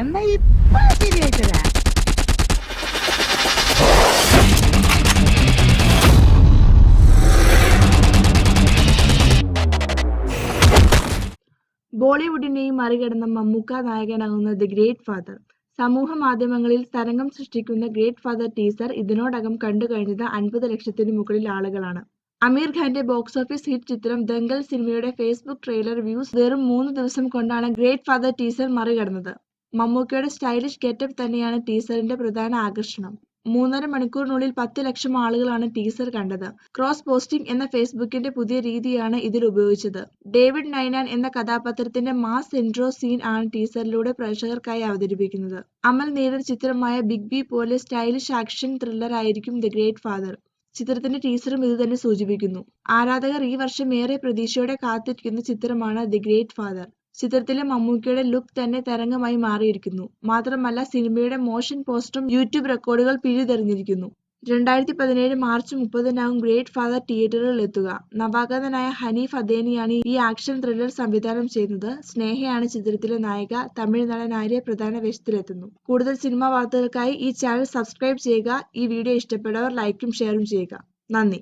എന്നാ ഇപ്പൊ ശരിയായിട്ടരാ ബോളിവുഡിനെയും മറികടന്ന മമ്മൂക്ക നായകനാകുന്ന ദി ഗ്രേറ്റ് ഫാദർ. സമൂഹ മാധ്യമങ്ങളിൽ തരംഗം സൃഷ്ടിക്കുന്ന ഗ്രേറ്റ് ഫാദർ ടീസർ ഇതിനോടകം കണ്ടു കഴിഞ്ഞത് അൻപത് ലക്ഷത്തിന് മുകളിൽ ആളുകളാണ്. അമീർ ഖാന്റെ ബോക്സ് ഓഫീസ് ഹിറ്റ് ചിത്രം ദംഗൽ സിനിമയുടെ ഫേസ്ബുക്ക് ട്രെയിലർ വ്യൂസ് വെറും മൂന്ന് ദിവസം കൊണ്ടാണ് ഗ്രേറ്റ് ഫാദർ ടീസർ മറികടന്നത്. മമ്മൂക്കയുടെ സ്റ്റൈലിഷ് ഗെറ്റപ്പ് തന്നെയാണ് ടീസറിന്റെ പ്രധാന ആകർഷണം. മൂന്നര മണിക്കൂറിനുള്ളിൽ പത്ത് ലക്ഷം ആളുകളാണ് ടീസർ കണ്ടത്. ക്രോസ് പോസ്റ്റിംഗ് എന്ന ഫേസ്ബുക്കിന്റെ പുതിയ രീതിയാണ് ഇതിൽ ഉപയോഗിച്ചത്. ഡേവിഡ് നൈനാൻ എന്ന കഥാപാത്രത്തിന്റെ മാസ് ഇൻട്രോ സീൻ ആണ് ടീസറിലൂടെ പ്രേക്ഷകർക്കായി അവതരിപ്പിക്കുന്നത്. അമൽ നേരിട ചിത്രമായ ബിഗ് ബി പോലെ സ്റ്റൈലിഷ് ആക്ഷൻ ത്രില്ലർ ആയിരിക്കും ദി ഗ്രേറ്റ് ഫാദർ ചിത്രത്തിന്റെ ടീസറും ഇതുതന്നെ സൂചിപ്പിക്കുന്നു. ആരാധകർ ഈ വർഷം ഏറെ പ്രതീക്ഷയോടെ കാത്തിരിക്കുന്ന ചിത്രമാണ് ദി ഗ്രേറ്റ് ഫാദർ ചിത്രത്തിലെ മമ്മൂക്കയുടെ ലുക്ക് തന്നെ തരംഗമായി മാറിയിരിക്കുന്നു. മാത്രമല്ല സിനിമയുടെ മോഷൻ പോസ്റ്ററും യൂട്യൂബ് റെക്കോർഡുകൾ പിഴുതെറിഞ്ഞിരിക്കുന്നു. രണ്ടായിരത്തി പതിനേഴ് മാർച്ച് മുപ്പതിനാകും ഗ്രേറ്റ് ഫാദർ തിയേറ്ററുകളിൽ എത്തുക. നവാഗതനായ ഹനീഫ് അദേനിയാണ് ഈ ആക്ഷൻ ത്രില്ലർ സംവിധാനം ചെയ്യുന്നത്. സ്നേഹയാണ് ചിത്രത്തിലെ നായിക. തമിഴ് നടൻ ആര്യ പ്രധാന വേഷത്തിലെത്തുന്നു. കൂടുതൽ സിനിമാ വാർത്തകൾക്കായി ഈ ചാനൽ സബ്സ്ക്രൈബ് ചെയ്യുക. ഈ വീഡിയോ ഇഷ്ടപ്പെട്ടവർ ലൈക്കും ഷെയറും ചെയ്യുക. നന്ദി.